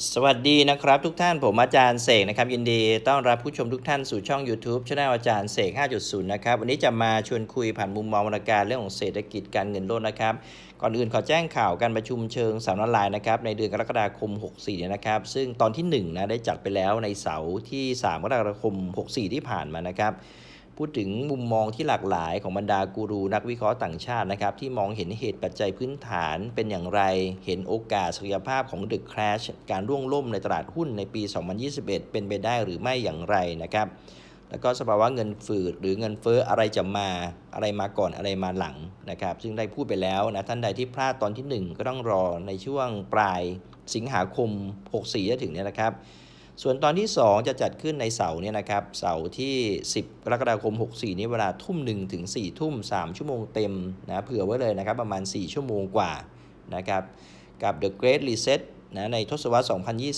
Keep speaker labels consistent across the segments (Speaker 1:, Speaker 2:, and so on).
Speaker 1: สวัสดีนะครับทุกท่านผมอาจารย์เสกนะครับยินดีต้อนรับผู้ชมทุกท่านสู่ช่อง YouTube ช่องอาจารย์เสก 5.0 นะครับ วันนี้จะมาชวนคุยผ่านมุมมองวรรณการเรื่องของเศรษฐกิจการเงินโลกนะครับ ก่อนอื่นขอแจ้งข่าวการประชุมเชิงสามนลน์นะครับในเดือนกรกฎาคม 64เนี่ยนะครับ ซึ่งตอนที่1นะได้จัดไปแล้วในเสาร์ที่ 3 กรกฎาคม 64 ที่ผ่านมานะครับ พูดถึงมุมมองที่หลากหลายของบรรดากูรูนักวิเคราะห์ต่างชาตินะครับที่มองเห็นเหตุปัจจัยพื้นฐานเป็นอย่างไร เห็นโอกาสศักยภาพของ The Crash การร่วงล่มในตลาดหุ้นในปี 2021 เป็นไปได้หรือไม่อย่างไรนะครับ แล้วก็สภาวะเงินฝืดหรือเงินเฟ้ออะไรจะมาอะไรมาก่อนอะไรมาหลังนะครับ ซึ่งได้พูดไปแล้วนะท่านใดที่พลาดตอนทีหนึ่1 ก็ต้องรอในช่วงปลายสิงหาคม 64จะถึงเนี่ยนะครับ ส่วนตอนที่ 2 จะจัดขึ้นในเสาร์เนี่ยนะครับเสาร์ที่ 10กรกฎาคม 64 นี้เวลาทุ่มหนึ่งถึง4ทุ่ม 3 ชั่วโมงเต็มนะเผื่อไว้เลยนะครับประมาณ 4 ชั่วโมงกว่านะครับกับ The Great Reset นะในทศวรรษ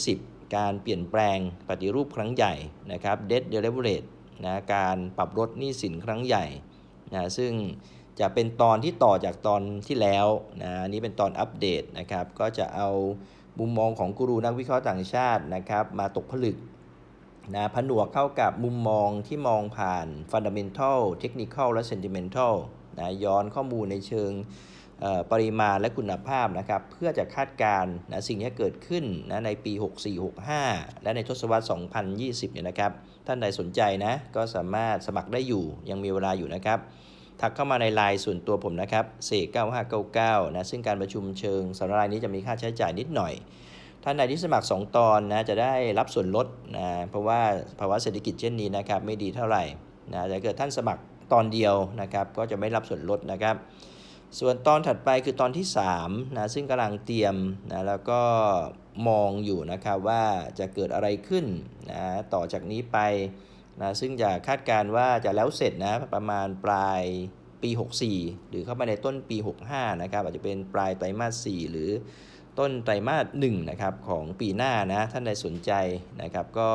Speaker 1: 2020 การเปลี่ยนแปลงปฏิรูปครั้งใหญ่นะครับ Debt Deleverage นะการปรับลดหนี้สินครั้งใหญ่นะซึ่งจะเป็นตอนที่ต่อจากตอนที่แล้วนะนนี้เป็นตอนอัปเดตนะครับ ก็จะเอา มุมมองของกูรูนักวิเคราะห์ต่างชาตินะครับมาตกผลึกนะผนวกเข้ากับมุมมองที่มองผ่าน Fundamental Technical และ Sentimental นะย้อนข้อมูลในเชิงปริมาณและคุณภาพนะครับเพื่อจะคาดการณ์นะสิ่งที่เกิดขึ้นนะในปี 64-65 และในทศวรรษ 2020 เนี่ยนะครับ ท่านใดสนใจนะก็สามารถสมัครได้อยู่ยังมีเวลาอยู่นะครับ ทักเข้ามาในไลน์ส่วนตัวผมนะครับเสก9599นะซึ่งการประชุมเชิงสำหรับรายนี้จะมีค่าใช้จ่ายนิดหน่อย ท่านใดที่สมัคร 2 ตอนนะจะได้รับส่วนลดนะเพราะว่าภาวะเศรษฐกิจเช่นนี้นะครับไม่ดีเท่าไหร่นะแต่เกิดท่านสมัครตอนเดียวนะครับก็จะไม่รับส่วนลดนะครับส่วนตอนถัดไปคือตอนที่3นะซึ่งกำลังเตรียมนะแล้วก็มองอยู่นะครับว่าจะเกิดอะไรขึ้นนะต่อจากนี้ไป นะซึ่งจะคาดการณ์ว่าจะแล้วเสร็จนะประมาณปลายปี 64 หรือเข้ามาในต้นปี 65 นะครับอาจจะเป็นปลายไตรมาส 4 หรือต้นไตรมาส 1 นะครับของปีหน้านะท่านใดสนใจนะครับก็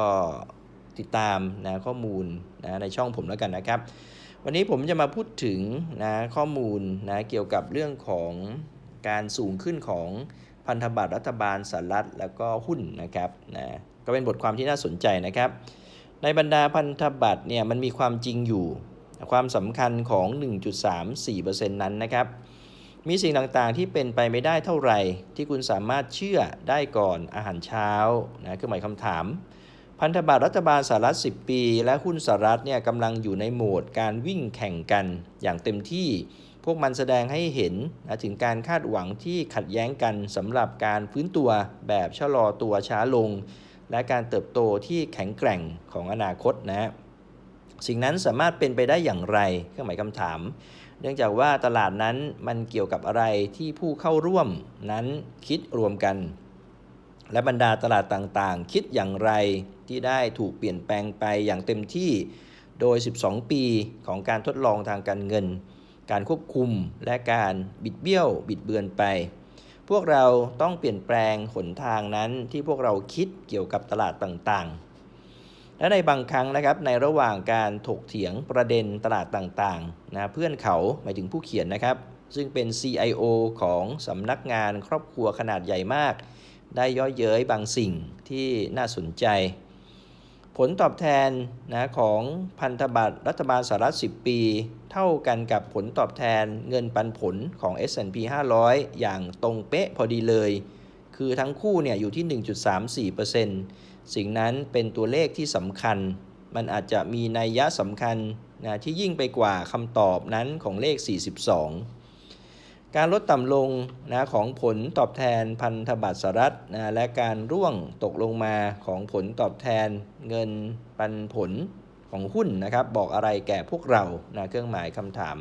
Speaker 1: ติดตามนะข้อมูลนะในช่องผมแล้วกันนะครับ วันนี้ผมจะมาพูดถึงนะข้อมูลนะเกี่ยวกับเรื่องของการสูงขึ้นของพันธบัตรรัฐบาลสหรัฐแล้วก็หุ้นนะครับนะก็เป็นบทความที่น่าสนใจนะครับ ในบรรดาพันธบัตรเนี่ยมันมีความจริงอยู่ ความสำคัญของ 1.34%นั้นนะครับ มีสิ่งต่างๆที่เป็นไปไม่ได้เท่าไหร่ ที่คุณสามารถเชื่อได้ก่อนอาหารเช้านะคือหมายคำถาม พันธบัตรรัฐบาลสหรัฐ 10 ปี และหุ้นสหรัฐเนี่ยกำลังอยู่ในโหมดการวิ่งแข่งกันอย่างเต็มที่พวกมันแสดงให้เห็นนะถึงการคาดหวังที่ขัดแย้งกันสำหรับการฟื้นตัวแบบชะลอตัวช้าลง และการเติบโตที่แข็งแกร่งของอนาคตนะสิ่งนั้นสามารถเป็นไปได้อย่างไรเครื่องหมายคำถาม เนื่องจากว่าตลาดนั้นมันเกี่ยวกับอะไรที่ผู้เข้าร่วมนั้นคิดรวมกัน และบรรดาตลาดต่างๆ คิดอย่างไรที่ได้ถูกเปลี่ยนแปลงไปอย่างเต็มที่โดย 12 ปีของการทดลองทางการเงิน การควบคุมและการบิดเบี้ยวบิดเบือนไป พวกเราต้องเปลี่ยนแปลงหนทางนั้นที่พวกเราคิดเกี่ยวกับตลาดต่างๆ และในบางครั้งนะครับในระหว่างการถกเถียงประเด็นตลาดต่างๆนะเพื่อนเขาหมายถึงผู้เขียนนะครับ ซึ่งเป็น CIO ของสำนักงานครอบครัวขนาดใหญ่มาก ได้ย่อเย้ยบางสิ่งที่น่าสนใจ ผลตอบแทนนะของพันธบัตรรัฐบาลสหรัฐ 10 ปี เท่ากันกับผลตอบแทนเงินปันผลของ S&P 500 อย่างตรงเป๊ะพอดีเลย คือทั้งคู่เนี่ยอยู่ที่ 1.34%สิ่งนั้นเป็นตัวเลขที่สำคัญ มันอาจจะมีนัยยะสำคัญนะที่ยิ่งไปกว่าคำตอบนั้นของเลข 42 การลดต่ำลงนะของผลตอบแทนพันธบัตรสหรัฐนะและการร่วงตกลงมาของผลตอบแทนเงินปันผลของหุ้นนะครับ บอกอะไรแก่พวกเรานะเครื่องหมายคำถาม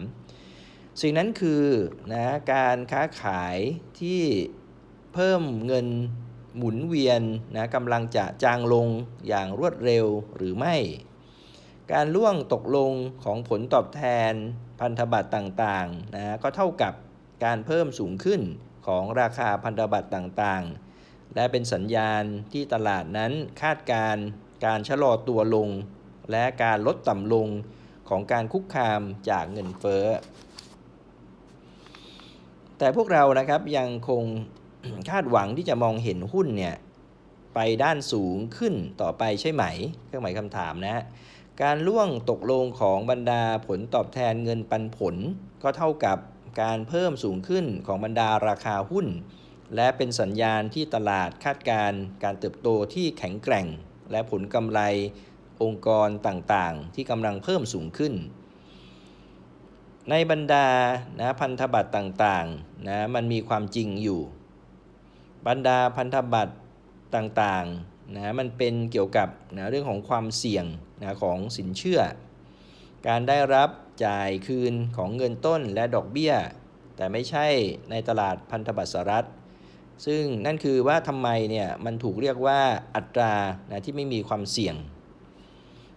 Speaker 1: สิ่งนั้นคือนะการค้าขายที่เพิ่มเงินหมุนเวียนนะกำลังจะจางลงอย่างรวดเร็วหรือไม่ การล่วงตกลงของผลตอบแทนพันธบัตรต่างๆนะก็เท่ากับ การเพิ่มสูงขึ้นของราคาพันธบัตรต่างๆ และเป็นสัญญาณที่ตลาดนั้นคาดการ์การชะลอตัวลง และการลดต่ำลงของการคุกคามจากเงินเฟ้อ แต่พวกเรานะครับยังคงคาดหวังที่จะมองเห็นหุ้นเนี่ยไปด้านสูงขึ้นต่อไปใช่ไหม เครื่องหมายคำถามนะ การล่วงตกลงของบรรดาผลตอบแทนเงินปันผลก็เท่ากับ การเพิ่มสูงขึ้นของบรรดาราคาหุ้น และเป็นสัญญาณที่ตลาดคาดการณ์การเติบโตที่แข็งแกร่ง และผลกำไรองค์กรต่างๆ ที่กำลังเพิ่มสูงขึ้น ในบรรดานะพันธบัตรต่างๆนะมันมีความจริงอยู่ บรรดาพันธบัตรต่างๆนะมันเป็นเกี่ยวกับนะเรื่องของความเสี่ยงนะของสินเชื่อ การได้รับ จ่ายคืนของเงินต้นและดอกเบี้ย แต่ไม่ใช่ในตลาดพันธบัตรสหรัฐ ซึ่งนั่นคือว่าทำไมเนี่ยมันถูกเรียกว่าอัตรานะที่ไม่มีความเสี่ยง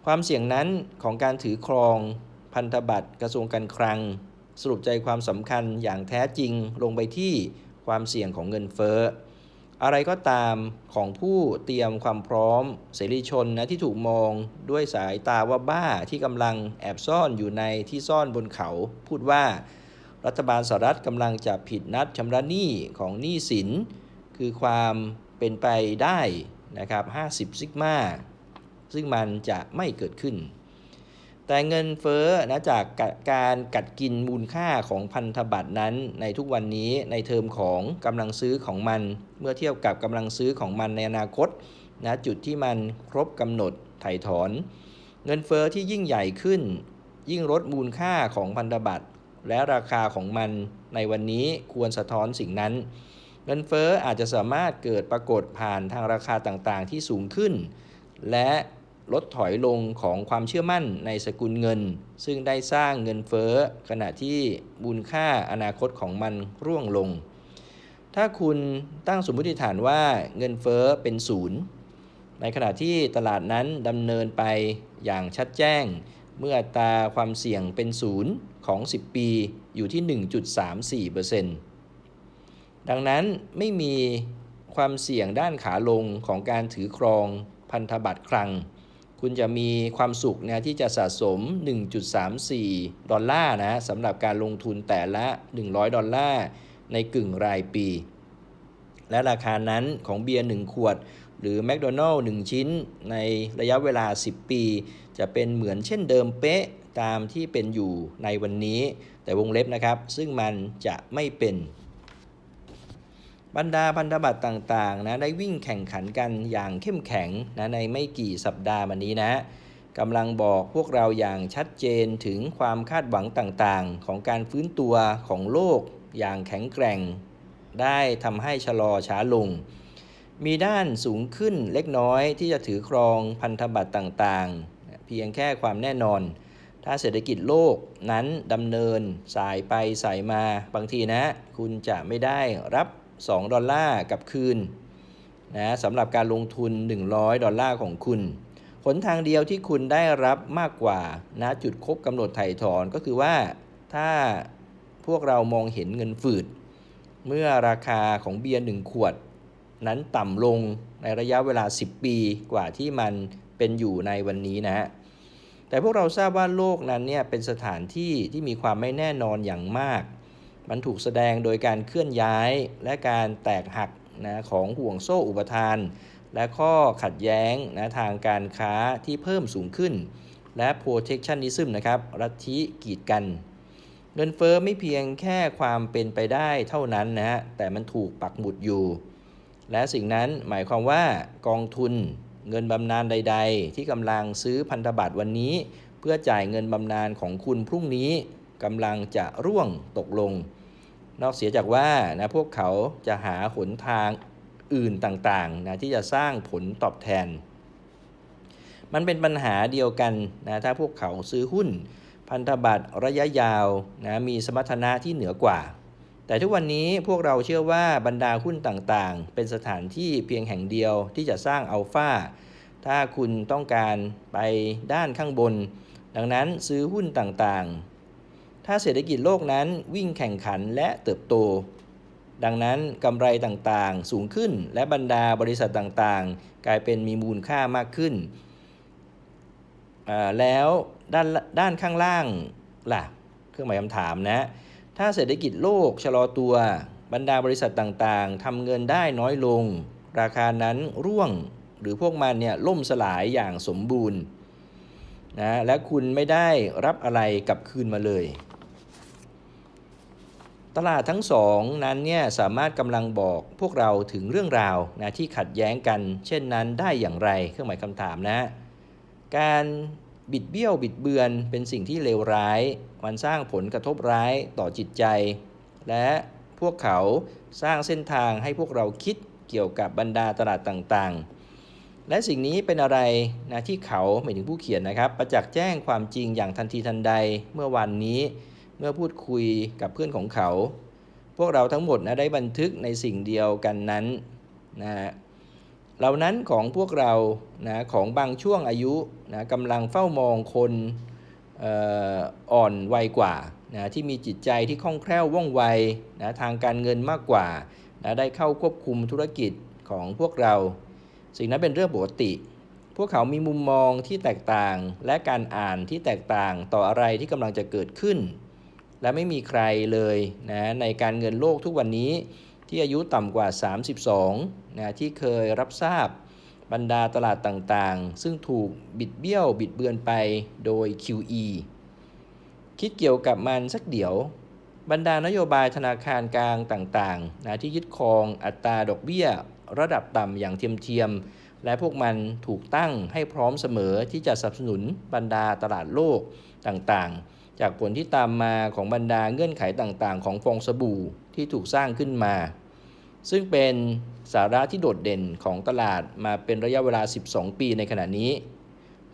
Speaker 1: ความเสี่ยงนั้นของการถือครองพันธบัตรกระทรวงการคลัง สรุปใจความสำคัญอย่างแท้จริงลงไปที่ความเสี่ยงของเงินเฟ้อ อะไรก็ตามของผู้เตรียมความพร้อม เสรีชนนะที่ถูกมองด้วยสายตาว่าบ้าที่กำลังแอบซ่อนอยู่ในที่ซ่อนบนเขา พูดว่า รัฐบาลสหรัฐกำลังจะผิดนัดชำระหนี้ของหนี้สิน คือความเป็นไปได้นะครับ50 ซิกมา ซึ่งมันจะไม่เกิดขึ้น แต่เงินเฟ้อนะจากการกัดกินมูลค่าของพันธบัตรนั้นในทุกวันนี้ในเทอมของกำลังซื้อของมัน เมื่อเทียบกับกำลังซื้อของมันในอนาคตนะจุดที่มันครบกำหนดไถ่ถอน เงินเฟ้อที่ยิ่งใหญ่ขึ้น ยิ่งลดมูลค่าของพันธบัตรและราคาของมันในวันนี้ควรสะท้อนสิ่งนั้น เงินเฟ้ออาจจะสามารถเกิดปรากฏผ่านทางราคาต่างๆ ที่สูงขึ้น และลดถอยลงของความเชื่อมั่นในสกุลเงิน ซึ่งได้สร้างเงินเฟ้อขณะที่มูลค่าอนาคตของมันร่วงลง ถ้าคุณตั้งสมมติฐานว่าเงินเฟ้อเป็นศูนย์ในขณะที่ตลาดนั้นดำเนินไปอย่างชัดแจ้ง เมื่อตาความเสี่ยงเป็นศูนย์ของ 10 ปีอยู่ที่ 1.34%ดังนั้นไม่มีความเสี่ยงด้านขาลงของการถือครองพันธบัตรคลัง คุณจะมีความสุขนะที่จะสะสม 1.34 ดอลลาร์นะสำหรับการลงทุนแต่ละ 100 ดอลลาร์ ในกึ่งรายปี และราคานั้นของเบียร์ 1 ขวด หรือแมคโดนัลล์1ชิ้นในระยะเวลา 10 ปี จะเป็นเหมือนเช่นเดิมเป๊ะตามที่เป็นอยู่ในวันนี้ แต่วงเล็บนะครับ ซึ่งมันจะไม่เป็นบรรดาพันธบัตรต่างๆนะได้วิ่งแข่งขันกันอย่างเข้มแข็งนะในไม่กี่สัปดาห์มานี้นะกำลังบอกพวกเราอย่างชัดเจนถึงความคาดหวังต่างๆ ของการฟื้นตัวของโลก อย่างแข็งแกร่ง ได้ทำให้ชะลอช้าลง มีด้านสูงขึ้นเล็กน้อยที่จะถือครองพันธบัตรต่างๆ เพียงแค่ความแน่นอน ถ้าเศรษฐกิจโลกนั้นดำเนินสายไปสายมาบางทีนะ คุณจะไม่ได้รับ 2 ดอลลาร์กับคืนนะสำหรับการลงทุน 100 ดอลลาร์ของคุณหนทางเดียวที่คุณได้รับมากกว่าณจุดครบกำหนดไถ่ถอนก็คือว่าถ้า พวกเรามองเห็นเงินฝืด เมื่อราคาของเบียร์หนึ่งขวด นั้นต่ำลงในระยะเวลา 10 ปีกว่าที่มันเป็นอยู่ในวันนี้นะฮะแต่พวกเราทราบว่าโลกนั้นเนี่ยเป็นสถานที่ที่มีความไม่แน่นอนอย่างมาก มันถูกแสดงโดยการเคลื่อนย้ายและการแตกหักนะของห่วงโซ่อุปทาน และข้อขัดแย้งนะทางการค้าที่เพิ่มสูงขึ้น และ protectionism นะครับรัฐิกีดกัน เงินเฟอ้อไม่เพียงแค่ความเป็นไปได้เท่านั้นนะฮะ แต่มันถูกปักหมุดอยู่ และสิ่งนั้นหมายความว่ากองทุนเงินบำนาญใด ๆ ที่กำลังซื้อพันธบัตรวันนี้ เพื่อจ่ายเงินบำนาญของคุณพรุ่งนี้กำลังจะร่วงตกลง นอกเสียจากว่านะพวกเขาจะหาหนทางอื่นต่างๆนะที่จะสร้างผลตอบแทน มันเป็นปัญหาเดียวกันนะถ้าพวกเขาซื้อหุ้น พันธบัตรระยะยาวนะมีสมรรถนะที่เหนือกว่า แต่ทุกวันนี้พวกเราเชื่อว่าบรรดาหุ้นต่างๆ เป็นสถานที่เพียงแห่งเดียวที่จะสร้างอัลฟาถ้าคุณต้องการไปด้านข้างบน ดังนั้นซื้อหุ้นต่างๆ ถ้าเศรษฐกิจโลกนั้นวิ่งแข่งขันและเติบโต ดังนั้นกำไรต่างๆสูงขึ้นและบรรดาบริษัทต่างๆ กลายเป็นมีมูลค่ามากขึ้น แล้วด้านด้านข้างล่างล่ะเครื่องหมายคำถามนะ ถ้าเศรษฐกิจโลกชะลอตัวบรรดาบริษัทต่างๆทำเงินได้น้อยลง ราคานั้นร่วงหรือพวกมันเนี่ยล่มสลายอย่างสมบูรณ์นะและคุณไม่ได้รับอะไรกลับคืนมาเลย ตลาดทั้งสองนั้นเนี่ยสามารถกำลังบอกพวกเราถึงเรื่องราวนะที่ขัดแย้งกัน เช่นนั้นได้อย่างไร เครื่องหมายคำถามนะ การ บิดเบี้ยวบิดเบือนเป็นสิ่งที่เลวร้าย มันสร้างผลกระทบร้ายต่อจิตใจ และพวกเขาสร้างเส้นทางให้พวกเราคิดเกี่ยวกับบรรดาตลาดต่างๆ และสิ่งนี้เป็นอะไรนะที่เขาหมายถึงผู้เขียนนะครับ ประจักษ์แจ้งความจริงอย่างทันทีทันใดเมื่อวันนี้เมื่อพูดคุยกับเพื่อนของเขา พวกเราทั้งหมดนะได้บันทึกในสิ่งเดียวกันนั้นนะฮะเหล่านั้นของพวกเรานะของบางช่วงอายุ นะกำลังเฝ้ามองคนอ่ออ่อนวัยกว่านะที่มีจิตใจที่คล่องแคล่วว่องไวนะทางการเงินมากกว่านะได้เข้าควบคุมธุรกิจของพวกเรา สิ่งนั้นเป็นเรื่องปกติ พวกเขามีมุมมองที่แตกต่างและการอ่านที่แตกต่างต่ออะไรที่กำลังจะเกิดขึ้น และไม่มีใครเลยนะในการเงินโลกทุกวันนี้ที่อายุต่ำกว่า 32นะที่เคยรับทราบ บรรดาตลาดต่างๆ ซึ่งถูกบิดเบี้ยวบิดเบือนไปโดย QE คิดเกี่ยวกับมันสักเดี๋ยว บรรดานโยบายธนาคารกลางต่างๆนะที่ยึดครองอัตราดอกเบี้ย ระดับต่ำอย่างเทียมๆ และพวกมันถูกตั้งให้พร้อมเสมอที่จะสนับสนุนบรรดาตลาดโลกต่างๆ จากผลที่ตามมาของบรรดาเงื่อนไขต่างๆ ของฟองสบู่ที่ถูกสร้างขึ้นมา ซึ่งเป็นสาระที่โดดเด่นของตลาดมาเป็นระยะเวลา 12 ปีในขณะนี้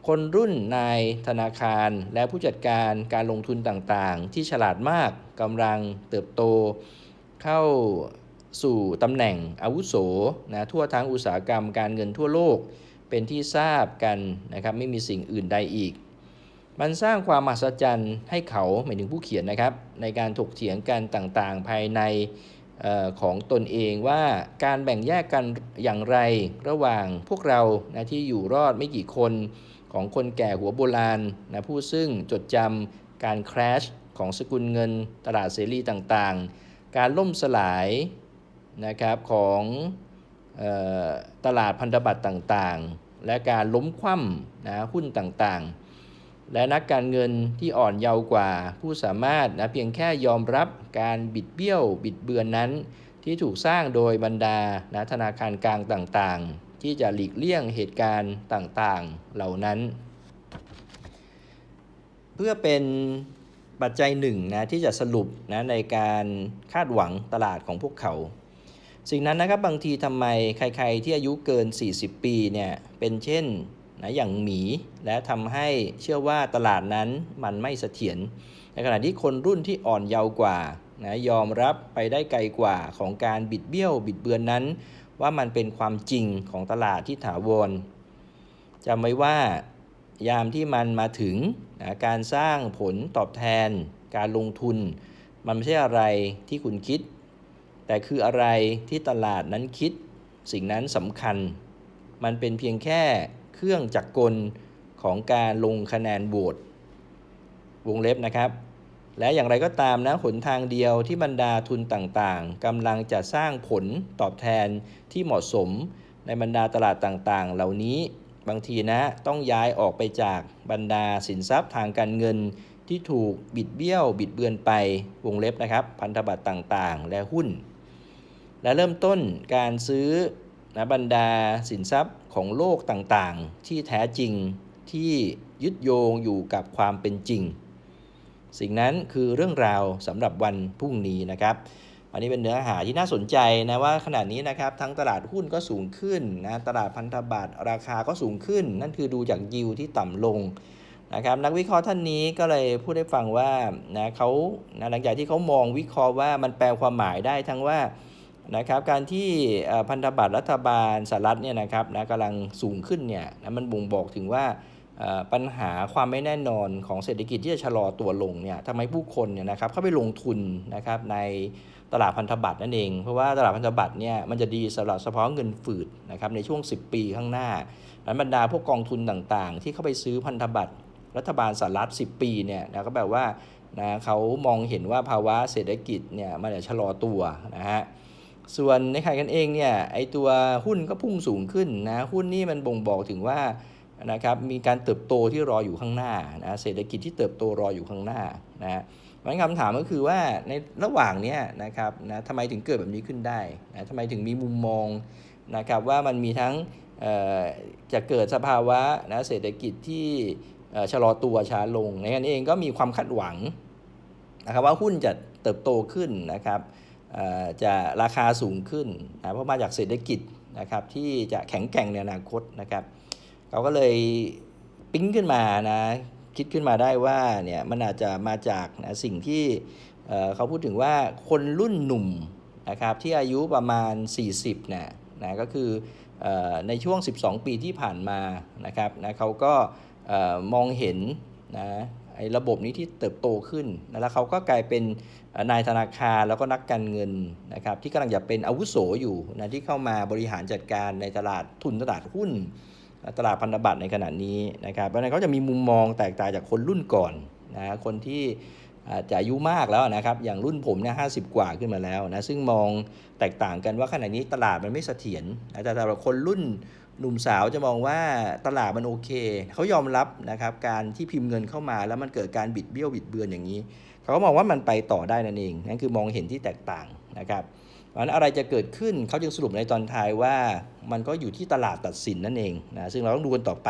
Speaker 1: คนรุ่นนายธนาคารและผู้จัดการการลงทุนต่างๆ ที่ฉลาดมากกำลังเติบโต เข้าสู่ตำแหน่งอาวุโสนะทั่วทั้งอุตสาหกรรมการเงินทั่วโลก เป็นที่ทราบกันนะครับไม่มีสิ่งอื่นใดอีก มันสร้างความมหัศจรรย์ให้เขาหมายถึงผู้เขียนนะครับ ในการถกเถียงกันต่างๆ ภายใน ของตนเองว่าการแบ่งแยกกันอย่างไรระหว่างพวกเรานะที่อยู่รอดไม่กี่คนของคนแก่หัวโบราณนะผู้ซึ่งจดจำการคราชของสกุลเงินตลาดเสรีต่างๆ การล่มสลายนะครับของออตลาดพันธบัตรต่างๆ และการล้มคว่ำนะหุ้นต่างๆ และนักการเงินที่อ่อนเยาว์กว่า ผู้สามารถนะเพียงแค่ยอมรับการบิดเบี้ยว บิดเบือนนั้น ที่ถูกสร้างโดยบรรดานะธนาคารกลางต่างๆ ที่จะหลีกเลี่ยงเหตุการณ์ต่างๆ เหล่านั้น เพื่อเป็นปัจจัยหนึ่งนะที่จะสรุปนะในการคาดหวังตลาดของพวกเขา สิ่งนั้นนะครับบางทีทำไมใครๆที่อายุเกิน 40 ปีเนี่ยเป็นเช่น นะอย่างหมี และทำให้เชื่อว่าตลาดนั้นมันไม่เสถียรในขณะที่คนรุ่นที่อ่อนเยาว์กว่านะยอมรับไปได้ไกลกว่าของการบิดเบี้ยวบิดเบือนนั้น ว่ามันเป็นความจริงของตลาดที่ถาวรจำไว้ว่ายามที่มันมาถึงนะการสร้างผลตอบแทน การลงทุน มันไม่ใช่อะไรที่คุณคิด แต่คืออะไรที่ตลาดนั้นคิด สิ่งนั้นสำคัญ มันเป็นเพียงแค่ เครื่องจักรกลของการลงคะแนนโหวตวงเล็บนะครับ และอย่างไรก็ตามนะหนทางเดียวที่บรรดาทุนต่างๆกำลังจะสร้างผลตอบแทนที่เหมาะสมในบรรดาตลาดต่างๆ เหล่านี้บางทีนะต้องย้ายออกไปจากบรรดาสินทรัพย์ทางการเงินที่ถูกบิดเบี้ยว บิดเบือนไปวงเล็บนะครับ พันธบัตรต่างๆ และหุ้น และเริ่มต้นการซื้อนะบรรดาสินทรัพย์ ของโลกต่างๆ ที่แท้จริงที่ยึดโยงอยู่กับความเป็นจริง สิ่งนั้นคือเรื่องราวสำหรับวันพรุ่งนี้นะครับ อันนี้เป็นเนื้อหาที่น่าสนใจนะว่าขณะนี้นะครับทั้งตลาดหุ้นก็สูงขึ้นนะตลาดพันธบัตรราคาก็สูงขึ้น นั่นคือดูจากยิวที่ต่ำลงนะครับนักวิเคราะห์ท่านนี้ก็เลยพูดให้ฟังว่านะเขานะหลังจากที่เขามองวิเคราะห์ว่ามันแปลความหมายได้ทั้งว่า นะครับการที่พันธบัตรรัฐบาลสหรัฐเนี่ยนะครับนะกำลังสูงขึ้นเนี่ยนะมันบ่งบอกถึงว่าปัญหาความไม่แน่นอนของเศรษฐกิจที่จะชะลอตัวลงเนี่ยทำให้ผู้คนเนี่ยนะครับเข้าไปลงทุนนะครับในตลาดพันธบัตรนั่นเอง เพราะว่าตลาดพันธบัตรเนี่ยมันจะดีสำหรับเฉพาะเงินฝืดนะครับในช่วง 10 ปีข้างหน้านั้นบรรดาพวกกองทุนต่างๆ ที่เข้าไปซื้อพันธบัตรรัฐบาลสหรัฐ 10 ปีเนี่ยนะก็แบบว่านะเขามองเห็นว่าภาวะเศรษฐกิจเนี่ยมันจะชะลอตัวนะฮะ ส่วนในขณะกันเองเนี่ยไอตัวหุ้นก็พุ่งสูงขึ้นนะหุ้นนี่มันบ่งบอกถึงว่านะครับมีการเติบโตที่รออยู่ข้างหน้านะเศรษฐกิจที่เติบโตรออยู่ข้างหน้านะเพราะฉะนั้นคำถามก็คือว่าในระหว่างเนี้ยนะครับนะทำไมถึงเกิดแบบนี้ขึ้นได้นะทำไมถึงมีมุมมองนะครับว่ามันมีทั้งเอ่อจะเกิดสภาวะนะเศรษฐกิจที่ชะลอตัวช้าลงในขณะนี้เองก็มีความคาดหวังนะครับว่าหุ้นจะเติบโตขึ้นนะครับ จะราคาสูงขึ้นนะเพราะมาจากเศรษฐกิจนะครับที่จะแข็งแกร่งในอนาคตนะครับเขาก็เลยปิ๊งขึ้นมานะคิดขึ้นมาได้ว่าเนี่ยมันอาจจะมาจากนะสิ่งที่เเขาพูดถึงว่าคนรุ่นหนุ่มนะครับที่อายุประมาณ 40นะนะก็คืออในช่วง 12 ปีที่ผ่านมานะครับนะเขาก็มองเห็นนะ ไอ้ระบบนี้ที่เติบโตขึ้นนะแล้วเขาก็กลายเป็นนายธนาคารแล้วก็นักการเงินนะครับที่กำลังจะเป็นอาวุโสอยู่นะที่เข้ามาบริหารจัดการในตลาดทุนตลาดหุ้น ตลาดพันธบัตรในขณะนี้นะครับเพราะนั้นเขาจะมีมุมมองแตกต่างจากคนรุ่นก่อนนะคนที่อาจจะอายุมากแล้วนะครับ อย่างรุ่นผมเนี่ยห้กว่าขึ้นมาแล้วนะ ซึ่งมองแตกต่างกันว่าขณะนี้ตลาดมันไม่เสถียรนะแต่สำหรับคนรุ่น หนุ่มสาวจะมองว่าตลาดมันโอเค เขายอมรับนะครับการที่พิมพ์เงินเข้ามาแล้วมันเกิดการบิดเบี้ยวบิดเบือนอย่างนี้ เขาก็มองว่ามันไปต่อได้นั่นเองนั่นคือมองเห็นที่แตกต่างนะครับเพราะฉะนั้นอะไรจะเกิดขึ้นเขาจึงสรุปในตอนท้ายว่า มันก็อยู่ที่ตลาดตัดสินนั่นเองนะซึ่งเราต้องดูกันต่อไป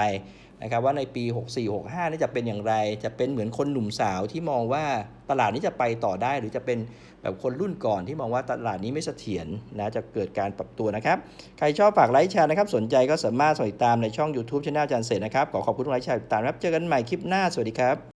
Speaker 1: นะครับว่าในปี 64-65นี่จะเป็นอย่างไร จะเป็นเหมือนคนหนุ่มสาวที่มองว่าตลาดนี้จะไปต่อได้ หรือจะเป็นแบบคนรุ่นก่อนที่มองว่าตลาดนี้ไม่เสถียรนะจะเกิดการปรับตัวนะครับ ใครชอบฝากไลค์แชร์นะครับ สนใจก็สามารถติดตามในช่อง YouTube ช anel อาจารย์เสร็จนะครับ ขอขอบคุณทุกไลค์แชร์ติดตามรับเจอกันใหม่คลิปหน้าสวัสดีครับ